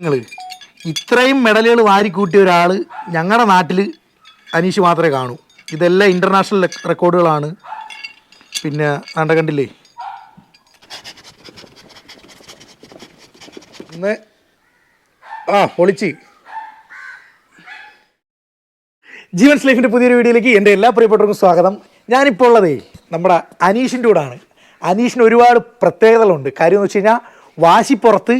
നിങ്ങൾ ഇത്രയും മെഡലുകൾ വാരിക്കൂട്ടിയ ഒരാൾ ഞങ്ങളുടെ നാട്ടിൽ അനീഷ് മാത്രമേ കാണൂ. ഇതെല്ലാം ഇന്റർനാഷണൽ റെക്കോർഡുകളാണ് പിന്നെ കണ്ട കണ്ടില്ലേ? ഇന്ന് ആ പൊളിച്ച് ജീവൻസ് ലൈഫിന്റെ പുതിയൊരു വീഡിയോയിലേക്ക് എന്റെ എല്ലാ പ്രിയപ്പെട്ടവർക്കും സ്വാഗതം. ഞാനിപ്പോൾ ഉള്ളതേ നമ്മുടെ അനീഷിന്റെ കൂടാണ്. അനീഷിന് ഒരുപാട് പ്രത്യേകതകളുണ്ട്. കാര്യം എന്ന് വെച്ച് കഴിഞ്ഞാൽ വാശിപ്പുറത്ത്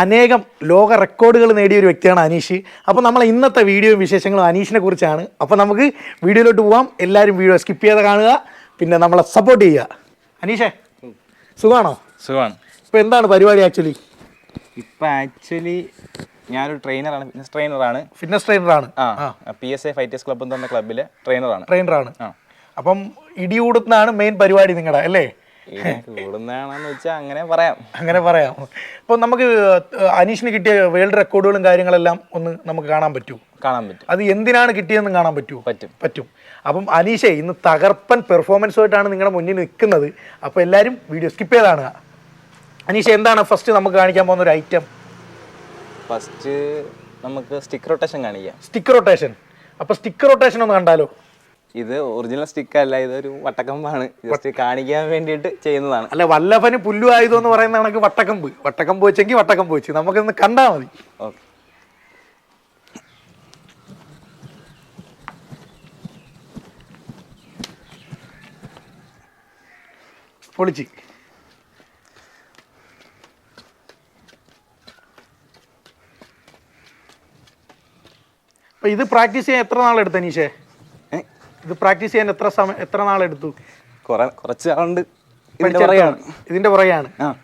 അനേകം ലോക റെക്കോർഡുകൾ നേടിയ ഒരു വ്യക്തിയാണ് അനീഷ്. അപ്പോൾ നമ്മൾ ഇന്നത്തെ വീഡിയോയും വിശേഷങ്ങളും അനീഷിനെ കുറിച്ചാണ്. അപ്പോൾ നമുക്ക് വീഡിയോയിലോട്ട് പോവാം. എല്ലാവരും വീഡിയോ സ്കിപ്പ് ചെയ്യാതെ കാണുക. പിന്നെ നമ്മളെ സപ്പോർട്ട് ചെയ്യുക. അനീഷേ സുഖമാണോ? സുഖമാണ്. ഇപ്പോൾ എന്താണ് പരിപാടി ആക്ച്വലി ഇപ്പം ആക്ച്വലി ഞാനൊരു ട്രെയിനറാണ് ഫിറ്റ്നസ് ട്രെയിനറാണ് ഫിറ്റ്നസ് ട്രെയിനറാണ് ആ P S A fighters club എന്ന് പറഞ്ഞ ക്ലബിലെ ട്രെയിനറാണ് ട്രെയിനറാണ് ആ. അപ്പം ഇടിയൂടുന്നാണ് മെയിൻ പരിപാടി നിങ്ങളുടെ അല്ലേ? കൂടുന്നതാണെന്ന് വെച്ചാൽ അങ്ങനെ പറയാം. അങ്ങനെ പറയാം. അപ്പോൾ നമുക്ക് അനീഷിന് കിട്ടിയ വേൾഡ് റെക്കോർഡുകളും കാര്യങ്ങളെല്ലാം ഒന്ന് നമുക്ക് കാണാൻ പറ്റൂ. കാണാൻ പറ്റും. അത് എന്തിനാണ് കിട്ടിയതെന്ന് കാണാൻ പറ്റൂ. പറ്റും. പറ്റും. അപ്പം അനീഷെ ഇന്ന് തകർപ്പൻ പെർഫോമൻസുമായിട്ടാണ് നിങ്ങളുടെ മുന്നിൽ നിൽക്കുന്നത്. അപ്പോൾ എല്ലാരും വീഡിയോ സ്കിപ്പ് ചെയ്താണ് അനീഷ എന്താണ് ഫസ്റ്റ് നമുക്ക് കാണിക്കാൻ പോകുന്ന ഒരു ഐറ്റം ഫസ്റ്റ് നമുക്ക് സ്റ്റിക്ക് റൊട്ടേഷൻ കാണിക്കാം. സ്റ്റിക്കർ റൊട്ടേഷൻ അപ്പോൾ സ്റ്റിക്കർ റൊട്ടേഷൻ ഒന്ന് കണ്ടാലോ? ഇത് ഒറിജിനൽ സ്റ്റിക്ക് അല്ല ഇതൊരു വട്ടക്കമ്പാണ്. ജസ്റ്റ് കാണിക്കാൻ വേണ്ടിയിട്ട് ചെയ്യുന്നതാണ്. അല്ല വല്ലഭന് പുല്ലു ആയുധം എന്ന് പറയുന്ന കണക്ക് വട്ടക്കമ്പ്. വട്ടക്കമ്പ് വെച്ചെങ്കിൽ വട്ടക്കമ്പ് വെച്ച്. നമുക്കൊന്ന് കണ്ടാൽ മതി. ഓക്കെ പൊളിച്ച്. അപ്പൊ ഇത് പ്രാക്ടീസ് ചെയ്യാൻ എത്ര നാളെടുത്ത അനീഷേ? ഇത് പ്രാക്ടീസ് ചെയ്യാൻ എത്ര സമയം എത്ര നാളെടുത്തു? കുറെ കുറച്ച് ആളുണ്ട്. ഇതിന്റെ. പുറകെയാണ്. ഇതിന്റെ പുറകെയാണ്. ആ.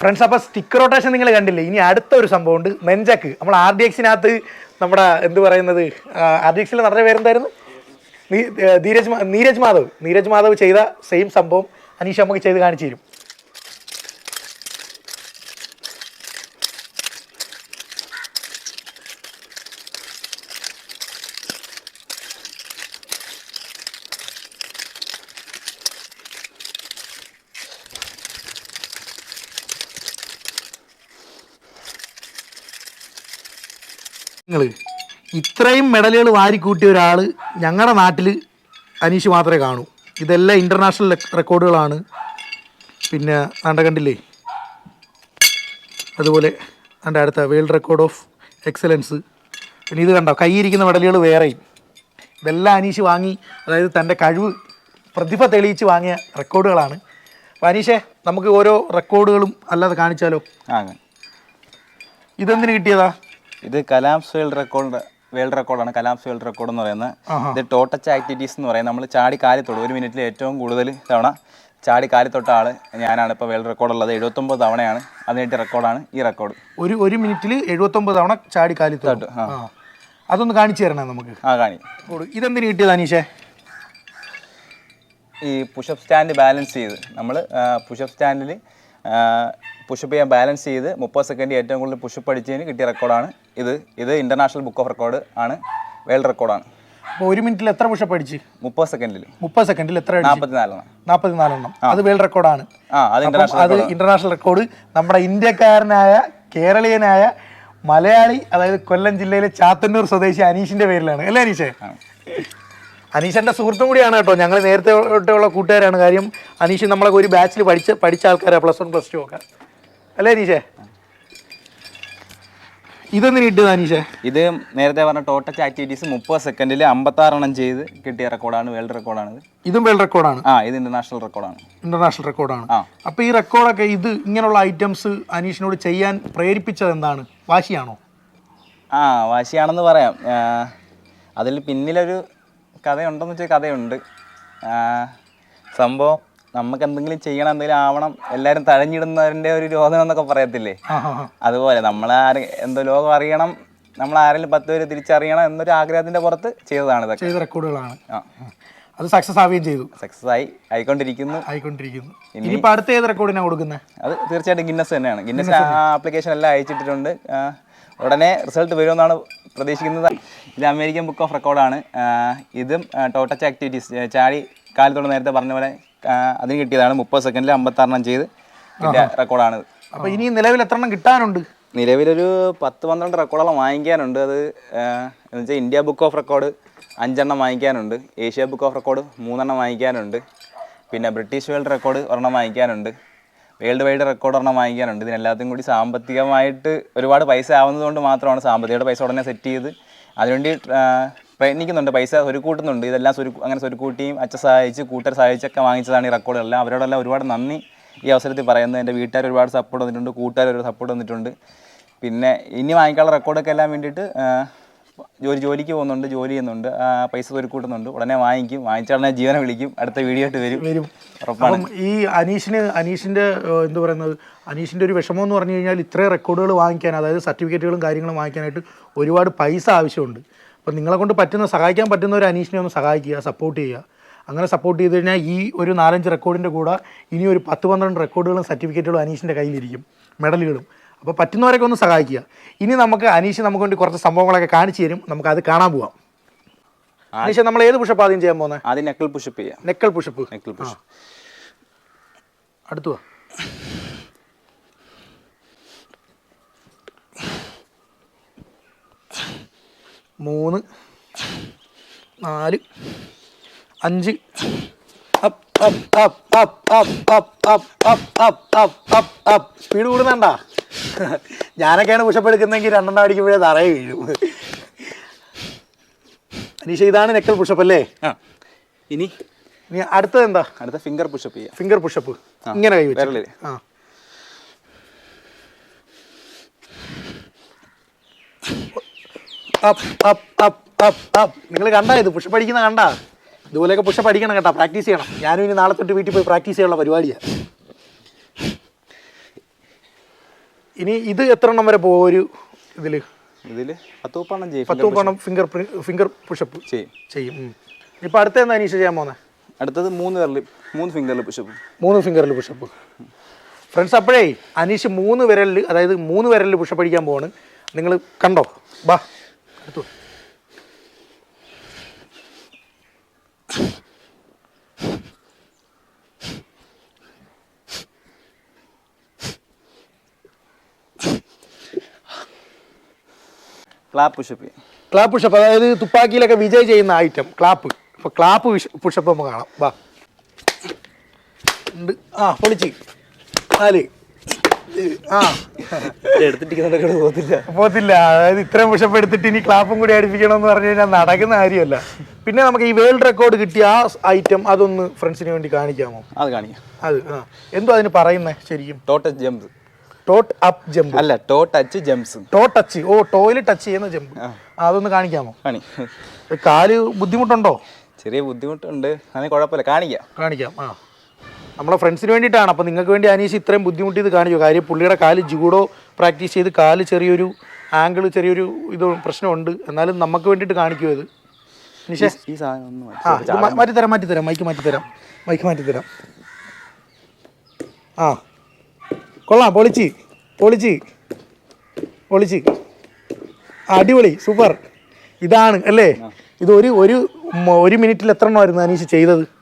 ഫ്രണ്ട്സ് അപ്പോൾ സ്റ്റിക്ക് റൊട്ടേഷൻ നിങ്ങൾ കണ്ടില്ലേ? ഇനി അടുത്ത ഒരു സംഭവം ഉണ്ട് നെഞ്ചക്ക് നമ്മൾ ആർ ഡി എക്സിനകത്ത് നമ്മുടെ എന്ത് പറയുന്നത് ആർ ഡി എക്സിൽ നടന്ന പേരെന്തായിരുന്നു? ധീരജ് നീരജ് മാധവ്. നീരജ് മാധവ് ചെയ്ത സെയിം സംഭവം അനീഷ് നമുക്ക് ചെയ്ത് കാണിച്ചു തരും. നിങ്ങൾ ഇത്രയും മെഡലുകൾ വാരിക്കൂട്ടിയ ഒരാൾ ഞങ്ങളുടെ നാട്ടിൽ അനീഷ് മാത്രമേ കാണൂ. ഇതെല്ലാം ഇന്റർനാഷണൽ റെക്കോർഡുകളാണ് പിന്നെ കണ്ട കണ്ടില്ലേ? അതുപോലെ എന്റെ അടുത്ത വേൾഡ് റെക്കോർഡ് ഓഫ് എക്സലൻസ് പിന്നെ ഇത് കണ്ടോ? കൈയിരിക്കുന്ന മെഡലുകൾ വേറെയും ഇതെല്ലാം അനീഷ് വാങ്ങി അതായത് തന്റെ കഴിവ് പ്രതിഭ തെളിയിച്ച് വാങ്ങിയ റെക്കോർഡുകളാണ് അപ്പോൾ അനീഷേ നമുക്ക് ഓരോ റെക്കോർഡുകളും അല്ലാതെ കാണിച്ചാലോ? ഇതെന്തിന് കിട്ടിയതാ? ഇത് കലാംസ് വേൾഡ് റെക്കോർഡ് വേൾഡ് റെക്കോർഡാണ് കലാംസ് വേൾഡ് റെക്കോർഡ് എന്ന് പറയുന്നത്. ഇത് ടോട്ടച്ച് ആക്ടിവിറ്റീസ് എന്ന് പറയുന്നത്. നമ്മൾ ചാടി കാലി തൊടും. ഒരു മിനിറ്റിൽ ഏറ്റവും കൂടുതൽ തവണ ചാടി കാലി തൊട്ട ആൾ ഞാനാണ് ഇപ്പോൾ വേൾഡ് റെക്കോർഡ് ഉള്ളത്. എഴുപത്തൊമ്പത് തവണയാണ് അതിനായിട്ട് റെക്കോർഡാണ് ഈ റെക്കോർഡ്. ഒരു ഒരു മിനിറ്റിൽ എഴുപത്തൊമ്പത് തവണ ചാടി കാലി തൊട്ടു. തൊട്ടു, ആ. ആ അതൊന്ന് കാണിച്ചു തരണേ നമുക്ക്. ആ കാണി. ഇതെന്തിന് കിട്ടിയത് അനീഷേ? ഈ പുഷപ്പ് സ്റ്റാൻഡ് ബാലൻസ് ചെയ്ത് നമ്മൾ പുഷപ്പ് സ്റ്റാൻഡിൽ പുഷപ്പ് ചെയ്യാൻ ബാലൻസ് ചെയ്ത് മുപ്പത് സെക്കൻഡ് ഏറ്റവും കൂടുതൽ പുഷപ്പ് അടിച്ചതിന് കിട്ടിയ റെക്കോർഡാണ് ഇത്. ഇത് ഇന്റർനാഷണൽ ബുക്ക് ഓഫ് റെക്കോർഡ് ആണ്. വേൾഡ് റെക്കോർഡാണ് അപ്പോൾ ഒരു മിനിറ്റിൽ എത്ര പുഷപ്പ് അടിച്ച്? മുപ്പത് സെക്കൻഡിൽ മുപ്പത് സെക്കൻഡിൽ എത്ര അടിച്ച്? നാൽപ്പത്തിനാലെണ്ണം നാൽപ്പത്തിനാലെണ്ണം അത് വേൾഡ് റെക്കോർഡാണ് ആ അത് ഇന്റർനാഷണൽ റെക്കോർഡ് നമ്മുടെ ഇന്ത്യക്കാരനായ കേരളീയനായ മലയാളി അതായത് കൊല്ലം ജില്ലയിലെ ചാത്തന്നൂർ സ്വദേശി അനീഷിന്റെ പേരിലാണ്. അല്ലേ അനീഷേ? അനീഷന്റെ സുഹൃത്തും കൂടിയാണ് കേട്ടോ. ഞങ്ങൾ നേരത്തെ തൊട്ടുള്ള കൂട്ടുകാരാണ്. കാര്യം അനീഷ് നമ്മളൊക്കെ ഒരു ബാച്ചിൽ പഠിച്ച പഠിച്ച ആൾക്കാരാണ് പ്ലസ് വൺ പ്ലസ് ടു ഒക്കെ. അല്ലേ അനീഷേ? ഇതൊന്നും കിട്ടിയത് അനീഷേ? ഇത് നേരത്തെ പറഞ്ഞ ടോട്ടൽ ആക്ടിവിറ്റീസ് മുപ്പത് സെക്കൻഡിൽ അമ്പത്താറെണ്ണം ചെയ്ത് കിട്ടിയ റെക്കോർഡാണ് വേൾഡ് റെക്കോർഡാണ് ഇത്. ഇതും വേൾഡ് റെക്കോർഡാണ് ആ ഇത് ഇന്റർനാഷണൽ റെക്കോർഡാണ് ഇന്റർനാഷണൽ റെക്കോർഡാണ് ആ. അപ്പൊ ഈ റെക്കോർഡൊക്കെ ഇത് ഇങ്ങനെയുള്ള ഐറ്റംസ് അനീഷിനോട് ചെയ്യാൻ പ്രേരിപ്പിച്ചത് എന്താണ്? വാശിയാണോ? ആ വാശിയാണെന്ന് പറയാം. അതിൽ പിന്നിലൊരു കഥയുണ്ടെന്ന് വെച്ചാൽ കഥയുണ്ട്. സംഭവം നമുക്ക് എന്തെങ്കിലും ചെയ്യണം എന്തെങ്കിലും ആവണം എല്ലാരും തഴഞ്ഞിടുന്നവരുടെ ഒരു രോഗം എന്നൊക്കെ പറയത്തില്ലേ. അതുപോലെ നമ്മളാര് എന്തോ ലോകം അറിയണം നമ്മൾ ആരെങ്കിലും പത്ത് പേര് തിരിച്ചറിയണം എന്നൊരു ആഗ്രഹത്തിന്റെ പുറത്ത് ചെയ്തതാണ് ഇതൊക്കെ. ചെയ്ത റെക്കോർഡുകളാണ്. അത് സക്സസ് ആവുകയും ചെയ്തു. സക്സസ് ആയി ആയിക്കൊണ്ടിരിക്കുന്നു. ആയിക്കൊണ്ടിരിക്കുന്നു. ഇനി അടുത്ത ഏത് റെക്കോർഡിനാണ് കൊടുക്കുന്നത് അത് തീർച്ചയായിട്ടും ഗിന്നസ് തന്നെയാണ്. ഗിന്നസ് ആപ്ലിക്കേഷൻ എല്ലാം അയച്ചിട്ടിട്ടുണ്ട്. ഉടനെ റിസൾട്ട് വരുമെന്നാണ് പ്രതീക്ഷിക്കുന്നത്. ഇത് അമേരിക്കൻ ബുക്ക് ഓഫ് റെക്കോർഡാണ് ഇതും ടോട്ടച്ച് ആക്ടിവിറ്റീസ് ചാടി കാലത്തോട് നേരത്തെ പറഞ്ഞ പോലെ അതിന് കിട്ടിയതാണ് മുപ്പത് സെക്കൻഡിൽ അമ്പത്താറെണ്ണം ചെയ്ത് കിട്ടിയ റെക്കോർഡാണ് അപ്പോൾ ഇനി നിലവിൽ എത്ര എണ്ണം കിട്ടാനുണ്ട്? നിലവിലൊരു പത്ത് പന്ത്രണ്ട് റെക്കോർഡോളം വാങ്ങിക്കാനുണ്ട്. അത് എന്ന് വെച്ചാൽ ഇന്ത്യ ബുക്ക് ഓഫ് റെക്കോർഡ് അഞ്ചെണ്ണം വാങ്ങിക്കാനുണ്ട്. ഏഷ്യ ബുക്ക് ഓഫ് റെക്കോർഡ് മൂന്നെണ്ണം വാങ്ങിക്കാനുണ്ട്. പിന്നെ ബ്രിട്ടീഷ് വേൾഡ് റെക്കോർഡ് ഒരെണ്ണം വാങ്ങിക്കാനുണ്ട്. വേൾഡ് വൈഡ് റെക്കോർഡ് ഒരെണ്ണം വാങ്ങിക്കാനുണ്ട്. ഇതിനെല്ലാത്തും കൂടി സാമ്പത്തികമായിട്ട് ഒരുപാട് പൈസ ആവുന്നതുകൊണ്ട് മാത്രമാണ് സാമ്പത്തികമായിട്ട് പൈസ ഉടനെ സെറ്റ് ചെയ്ത്. അതിനുവേണ്ടി പ്രയത്നിക്കുന്നുണ്ട്. പൈസ സ്വരുക്കൂട്ടുന്നുണ്ട്. ഇതെല്ലാം സ്വരു അങ്ങനെ സ്വരുക്കൂട്ടിയും അച്ഛൻ സഹായിച്ച് കൂട്ടർ സഹായിച്ചൊക്കെ വാങ്ങിച്ചതാണ് ഈ റെക്കോർഡെല്ലാം അവരോടെല്ലാം ഒരുപാട് നന്ദി ഈ അവസരത്തിൽ പറയുന്നത്. എന്റെ വീട്ടുകാർ ഒരുപാട് സപ്പോർട്ട് തന്നിട്ടുണ്ട്. കൂട്ടുകാർ ഒരു സപ്പോർട്ട് തന്നിട്ടുണ്ട്. പിന്നെ ഇനി വാങ്ങിക്കാനുള്ള റെക്കോർഡൊക്കെ എല്ലാം വേണ്ടിയിട്ട് ജോലി ജോലിക്ക് പോകുന്നുണ്ട് ജോലി ചെയ്യുന്നുണ്ട്. പൈസ സ്വരുക്കൂട്ടുന്നുണ്ട്. ഉടനെ വാങ്ങിക്കും. വാങ്ങിച്ച ഉടനെ ജീവനെ വിളിക്കും. അടുത്ത വീഡിയോ ആയിട്ട് വരും. വരും. അപ്പം ഈ അനീഷിന് അനീഷിന്റെ എന്ത് പറയുന്നത്? അനീഷിന്റെ ഒരു വിഷമം എന്ന് പറഞ്ഞു കഴിഞ്ഞാൽ ഇത്രയും റെക്കോർഡുകൾ വാങ്ങിക്കാൻ അതായത് സർട്ടിഫിക്കറ്റുകളും കാര്യങ്ങളും വാങ്ങിക്കാനായിട്ട് ഒരുപാട് പൈസ ആവശ്യമുണ്ട്. അപ്പം നിങ്ങളെ കൊണ്ട് പറ്റുന്ന സഹായിക്കാൻ പറ്റുന്ന ഒരു അനീഷിനെ ഒന്ന് സഹായിക്കുക സപ്പോർട്ട് ചെയ്യുക. അങ്ങനെ സപ്പോർട്ട് ചെയ്ത് കഴിഞ്ഞാൽ ഈ ഒരു നാലഞ്ച് റെക്കോർഡിന്റെ കൂടെ ഇനി ഒരു പത്ത് പന്ത്രണ്ട് റെക്കോർഡുകളും സർട്ടിഫിക്കറ്റുകളും അനീഷിന്റെ കയ്യിലിരിക്കും മെഡലുകളും. അപ്പോൾ പറ്റുന്നവരൊക്കെ ഒന്ന് സഹായിക്കുക. ഇനി നമുക്ക് അനീഷ് നമുക്ക് വേണ്ടി കുറച്ച് സംഭവങ്ങളൊക്കെ കാണിച്ചു തരും. നമുക്ക് അത് കാണാൻ പോവാം. അനീഷ് നമ്മൾ ഏത് പുഷപ്പ് ആദ്യം ചെയ്യാൻ പോകുന്നത് ആദ്യം നെക്കൽ പുഷപ്പ് ചെയ്യാം. നെക്കൽ പുഷപ്പ് നെക്കൽ പുഷപ്പ് അടുത്തു മൂന്ന് നാല് അഞ്ച് up up up up up up up up up up up speed കൂടുന്നണ്ട ഞാനൊക്കെയാണ് പുഷപ്പ് എടുക്കുന്നതെങ്കിൽ രണ്ടെണ്ണം അടിക്കുമ്പോഴേ തറയെ വീഴും അനീഷ ഇതാണ് നെക്കൽ പുഷപ്പ് അല്ലേ ഇനി ഇനി അടുത്തത് എന്താ അടുത്ത ഫിംഗർ പുഷപ്പ് ചെയ്യാം ഫിംഗർ പുഷപ്പ് ഇങ്ങനെ കൈ വെച്ച് ആ up up up up up നിങ്ങൾ കണ്ട ഇത്? പുഷപ്പ് അടിക്കുന്ന കണ്ട? ഇതുപോലെയൊക്കെ പുഷപ്പ് പഠിക്കണം കേട്ടോ. പ്രാക്ടീസ് ചെയ്യണം. ഞാനും ഇനി നാളെ തൊട്ട് വീട്ടിൽ പോയി പ്രാക്ടീസ് ചെയ്യാനുള്ള പരിപാടിയാണ് ഇനി ഇത് എത്ര എണ്ണം വരെ പോകും ഒരു ഇതിൽ ഇതിൽ പത്ത് പണം ചെയ്യും പത്ത് പണം ഫിംഗർ ഫിംഗർ പുഷപ്പ് ചെയ്യും. ചെയ്യും. ഇപ്പം അടുത്ത എന്താ അനീഷ ചെയ്യാൻ പോകുന്നത് അടുത്തത് മൂന്ന് വിരലിൽ മൂന്ന് ഫിംഗറിൽ പുഷപ്പ് മൂന്ന് ഫിംഗറിൽ പുഷപ്പ് ഫ്രണ്ട്സ് അപ്പോഴേ അനീഷ് മൂന്ന് വിരലിൽ അതായത് മൂന്ന് വിരലിൽ പുഷപ്പ് അടിക്കാൻ പോവാണ്. നിങ്ങൾ കണ്ടോ? ബാ. അടുത്തു വാ. ക്ലാപ്പ് പുഷപ്പ് ക്ലാപ്പ് പുഷപ്പ് അതായത് തുപ്പാക്കിയിലൊക്കെ വിജയ് ചെയ്യുന്ന ഐറ്റം ക്ലാപ്പ് അപ്പോൾ ക്ലാപ്പ് പുഷപ്പ് നമുക്ക് കാണാം. വാ. ആ പൊളിച്ച്. നാല്. ആ എടുത്തിട്ടിരിക്കുന്നതൊക്കെ പോകത്തില്ല. പോത്തില്ല അതായത് ഇത്രയും പുഷപ്പ് എടുത്തിട്ട് ഇനി ക്ലാപ്പും കൂടി അടിപ്പിക്കണം എന്ന് പറഞ്ഞു കഴിഞ്ഞാൽ നടക്കുന്ന കാര്യമല്ല. പിന്നെ നമുക്ക് ഈ വേൾഡ് റെക്കോർഡ് കിട്ടിയ ആ ഐറ്റം അതൊന്ന് ഫ്രണ്ട്സിന് വേണ്ടി കാണിക്കാമോ? അത് കാണിക്കാം. അത് ആ. എന്തോ അതിന് പറയുന്നേ ശരിക്കും? Total jump taught up jump അല്ല toe touch jumps toe touch ഓ ടോയിൽ ടച്ച് ചെയ്യുന്ന ജമ്പ് അതൊന്ന് കാണിക്കാമോ? കാണി. കാൽ ബുദ്ധിമുട്ടുണ്ടോ? ചെറിയ ബുദ്ധിമുട്ടുണ്ട്. അതിന് കുഴപ്പമില്ല. കാണിക്കാം. കാണിക്കാം ആ. നമ്മളെ ഫ്രണ്ട്സിന് വേണ്ടിയിട്ടാണ്. അപ്പോൾ നിങ്ങൾക്ക് വേണ്ടി അനീഷ് ഇത്രയും ബുദ്ധിമുട്ടി ഇത് കാണിച്ചു. കാര്യം പുള്ളിയുടെ കാൽ ജൂഡോ പ്രാക്ടീസ് ചെയ്ത് കാൽ ചെറിയൊരു ആംഗിൾ ചെറിയൊരു ഇത് പ്രശ്നമുണ്ട്. എന്നാലും നമുക്ക് വേണ്ടിയിട്ട് കാണിക്കും ഇത്. സാധനം ഒന്ന് മാറ്റി. ആ ഇത് മാറ്റി മാറ്റിത്തരാം മാറ്റിത്തരാം. മൈക്ക് മാറ്റിത്തരാം. മൈക്ക് മാറ്റിത്തരാം. ആ. കൊള്ളാം. പൊളിച്ച്. പൊളിച്ച്. പൊളിച്ച്. ആ, അടിപൊളി. സൂപ്പർ. ഇതാണ് അല്ലേ? ഇത് ഒരു ഒരു ഒരു മിനിറ്റിൽ എത്ര എണ്ണമായിരുന്നു അനീഷ് ചെയ്തത്?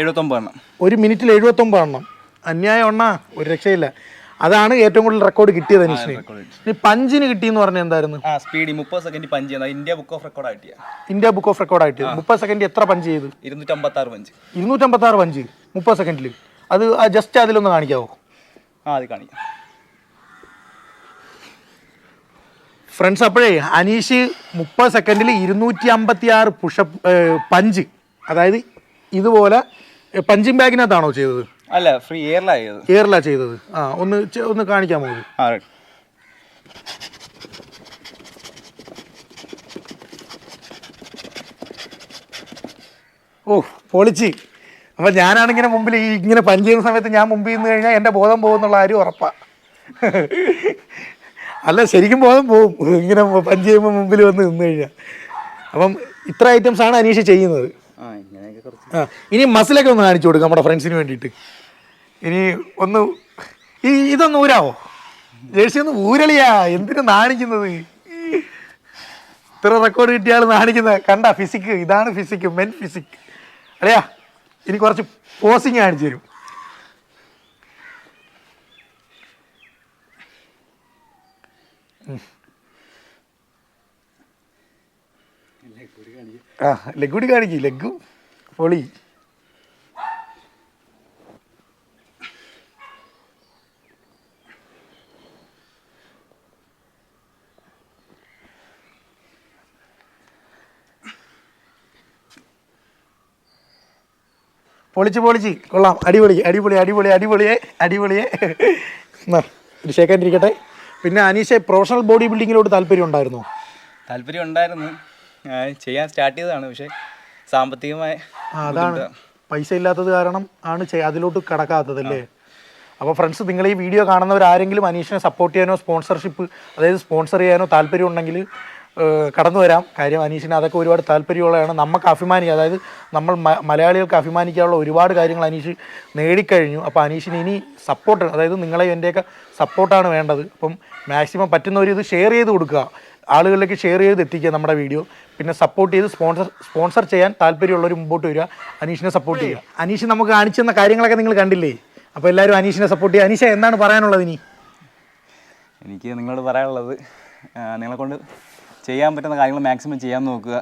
എഴുപത്തൊമ്പത് എണ്ണം ഒരു മിനിറ്റിൽ എഴുപത്തൊമ്പത് എണ്ണം അന്യായം എണ്ണ ഒരു രക്ഷയില്ല. അതാണ് ഏറ്റവും കൂടുതൽ റെക്കോർഡ് കിട്ടിയത് പഞ്ചിന് കിട്ടിയെന്ന് പറഞ്ഞാൽ എന്തായിരുന്നു? സ്പീഡ് മുപ്പത് second punch India book of record ആയിട്ടിയ. India book of record ആയിട്ട്. മുപ്പത് സെക്കൻഡ് എത്ര പഞ്ച് ചെയ്ത്? ഇരുന്നൂറ്റമ്പത്തി ആറ് പഞ്ച്. ഇരുന്നൂറ്റമ്പത്തി ആറ് പഞ്ച്. മുപ്പത് സെക്കൻഡിൽ അത് ജസ്റ്റ് അതിലൊന്ന് കാണിക്കാവോ? ആ അത് കാണിക്കാം. ഫ്രണ്ട്സ് അപ്പോഴേ അനീഷ് മുപ്പത് സെക്കൻഡിൽ ഇരുന്നൂറ്റി അമ്പത്തി ആറ് പുഷപ്പ് പഞ്ച്. അതായത് ഇതുപോലെ പഞ്ചിങ് ബാഗിനകത്താണോ ചെയ്തത്? അല്ല ഫ്രീ എയറിലാ ചെയ്തത്. ആ ഒന്ന് ഒന്ന് കാണിക്കാൻ ഇത് ആ right. ഓ പൊളിച്ച്. അപ്പൊ ഞാനാണിങ്ങനെ മുമ്പിൽ ഈ ഇങ്ങനെ പഞ്ച് ചെയ്യുന്ന സമയത്ത് ഞാൻ മുമ്പിൽ നിന്ന് കഴിഞ്ഞാൽ എന്റെ ബോധം പോകുന്നുള്ള ആരും ഉറപ്പാ. അല്ല ശരിക്കും ബോധം പോകും. ഇങ്ങനെ പഞ്ച് ചെയ്യുമ്പോൾ മുമ്പിൽ വന്ന് നിന്ന് കഴിഞ്ഞാൽ അപ്പം ഇത്ര ഐറ്റംസ് ആണ് അനീഷ് ചെയ്യുന്നത് ആ ഇങ്ങനെയൊക്കെ കുറച്ച് ആ ഇനി മസിലൊക്കെ ഒന്ന് കാണിച്ചു കൊടുക്കാം നമ്മുടെ ഫ്രണ്ട്സിന് വേണ്ടിയിട്ട്. ഇനി ഒന്ന് ഈ ഇതൊന്ന് ഊരാവോ? ജേഴ്സി ഒന്ന് ഊരളിയാ എന്തിനു നാണിക്കുന്നത്? ഇത്ര റെക്കോർഡ് കിട്ടിയാൽ നാണിക്കുന്നത് കണ്ട ഫിസിക്ക് ഇതാണ് ഫിസിക്ക് മെൻ ഫിസിക് അറിയാ ഇനി കുറച്ച് പോസിങ് കാണിച്ചു തരും. ആ ലെഗ് കൂടി കാണിക്കും ലെഗും പൊളി. പൊളിച്ച് പൊളിച്ച്. കൊള്ളാം. അടിപൊളി അടിപൊളി അടിപൊളി അടിപൊളിയെ അടിപൊളിയെ എന്നാ, ഇത് ഷേക്കാണ്ടിരിക്കട്ടെ പിന്നെ അനീഷെ പ്രൊഫഷണൽ ബോഡി ബിൽഡിങ്ങിലോട്ട് താല്പര്യം ഉണ്ടായിരുന്നു? താല്പര്യം ഉണ്ടായിരുന്നു. ചെയ്യാൻ സ്റ്റാർട്ട് ചെയ്തതാണ് പക്ഷേ സാമ്പത്തികമായ അതാണ്. പൈസ ഇല്ലാത്തത് കാരണം ആണ് അതിലോട്ട് കടക്കാത്തത് അല്ലേ അപ്പോൾ ഫ്രണ്ട്സ് നിങ്ങൾ ഈ വീഡിയോ കാണുന്നവർ ആരെങ്കിലും അനീഷിനെ സപ്പോർട്ട് ചെയ്യാനോ സ്പോൺസർഷിപ്പ് അതായത് സ്പോൺസർ ചെയ്യാനോ താല്പര്യം ഉണ്ടെങ്കിൽ കടന്നു വരാം. കാര്യം അനീഷിന് അതൊക്കെ ഒരുപാട് താല്പര്യമുള്ളതാണ്. നമുക്ക് അഭിമാനിക്കുക അതായത് നമ്മൾ മലയാളികൾക്ക് അഭിമാനിക്കാനുള്ള ഒരുപാട് കാര്യങ്ങൾ അനീഷ് നേടിക്കഴിഞ്ഞു. അപ്പോൾ അനീഷിന് ഇനി സപ്പോർട്ട് അതായത് നിങ്ങളെ എന്റെയൊക്കെ സപ്പോർട്ടാണ് വേണ്ടത്. അപ്പം മാക്സിമം പറ്റുന്നവർ ഇത് ഷെയർ ചെയ്ത് കൊടുക്കുക. ആളുകളിലേക്ക് ഷെയർ ചെയ്ത് എത്തിക്കുക നമ്മുടെ വീഡിയോ പിന്നെ സപ്പോർട്ട് ചെയ്ത് സ്പോൺസർ സ്പോൺസർ ചെയ്യാൻ താല്പര്യമുള്ളവർ മുമ്പോട്ട് വരിക അനീഷിനെ സപ്പോർട്ട് ചെയ്യുക. അനീഷ് നമുക്ക് കാണിച്ചു തന്ന കാര്യങ്ങളൊക്കെ നിങ്ങൾ കണ്ടില്ലേ? അപ്പോൾ എല്ലാവരും അനീഷിനെ സപ്പോർട്ട് ചെയ്യുക. അനീഷ എന്താണ് പറയാനുള്ളത് ഇനി? എനിക്ക് നിങ്ങളോട് പറയാനുള്ളത് നിങ്ങളെക്കൊണ്ട് നിങ്ങളെ കൊണ്ട് ചെയ്യാൻ പറ്റുന്ന കാര്യങ്ങൾ മാക്സിമം ചെയ്യാൻ നോക്കുക.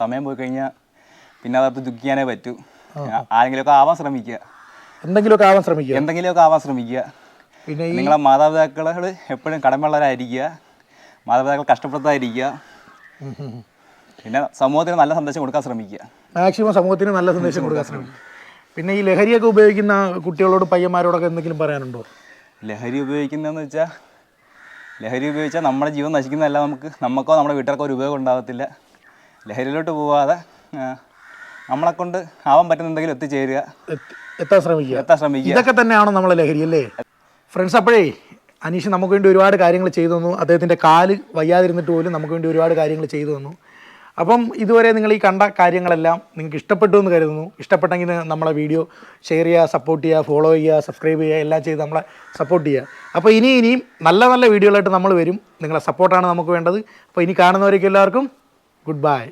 സമയം പോയി കഴിഞ്ഞാൽ പിന്നെ അതകത്ത് ദുഃഖിക്കാനേ പറ്റൂ. ആരെങ്കിലുമൊക്കെ ആവാൻ ശ്രമിക്കുക. എന്തെങ്കിലുമൊക്കെ ആവാൻ ശ്രമിക്കുക? എന്തെങ്കിലുമൊക്കെ ആവാൻ ശ്രമിക്കുക. പിന്നെ ഈ നിങ്ങളെ മാതാപിതാക്കളോട് എപ്പോഴും കടമയുള്ളവരായിരിക്കുക. മാതാപിതാക്കൾ കഷ്ടപ്പെടുത്താതിരിക്കുക. പിന്നെ സമൂഹത്തിന് നല്ല സന്ദേശം കൊടുക്കാൻ ശ്രമിക്കുക. മാക്സിമം സമൂഹത്തിന് നല്ല സന്ദേശം കൊടുക്കാൻ ശ്രമിക്കുക. പിന്നെ ഈ ലഹരിയൊക്കെ ഉപയോഗിക്കുന്ന കുട്ടികളോട് പയ്യന്മാരോടൊക്കെ എന്തെങ്കിലും പറയാനുണ്ടോ? ലഹരി ഉപയോഗിക്കുന്നതെന്ന് വെച്ചാൽ ലഹരി ഉപയോഗിച്ചാൽ നമ്മുടെ ജീവൻ നശിക്കുന്നതല്ല നമുക്ക്. നമുക്കോ നമ്മുടെ വീട്ടുകാർക്കോ ഒരു ഉപയോഗം ഉണ്ടാകത്തില്ല ലഹരിയിലോട്ട് പോവാതെ നമ്മളെ കൊണ്ട് ആവാൻ പറ്റുന്ന എന്തെങ്കിലും എത്തിച്ചേരുക. എത്തി- എത്താൻ ശ്രമിക്കുക. എത്താൻ ശ്രമിക്കുക. ഇതൊക്കെ തന്നെയാണോ നമ്മളെ ലഹരി അല്ലേ? ഫ്രണ്ട്സ് അപ്പോഴേ അനീഷ് നമുക്ക് വേണ്ടി ഒരുപാട് കാര്യങ്ങൾ ചെയ്തു തന്നു. അദ്ദേഹത്തിന്റെ കാൽ വയ്യാതിരുന്നിട്ട് പോലും നമുക്ക് വേണ്ടി ഒരുപാട് കാര്യങ്ങൾ ചെയ്തു തന്നു. അപ്പം ഇതുവരെ നിങ്ങൾ ഈ കണ്ട കാര്യങ്ങളെല്ലാം നിങ്ങൾക്ക് ഇഷ്ടപ്പെട്ടു എന്ന് കരുതുന്നു. ഇഷ്ടപ്പെട്ടെങ്കിൽ നമ്മളെ വീഡിയോ ഷെയർ ചെയ്യുക സപ്പോർട്ട് ചെയ്യുക ഫോളോ ചെയ്യുക സബ്സ്ക്രൈബ് ചെയ്യുക എല്ലാം ചെയ്ത് നമ്മളെ സപ്പോർട്ട് ചെയ്യുക. അപ്പോൾ ഇനി ഇനിയും നല്ല നല്ല വീഡിയോകളായിട്ട് നമ്മൾ വരും. നിങ്ങളെ സപ്പോർട്ടാണ് നമുക്ക് വേണ്ടത്. അപ്പോൾ ഇനി കാണുന്നവരേക്കും എല്ലാവർക്കും ഗുഡ് ബൈ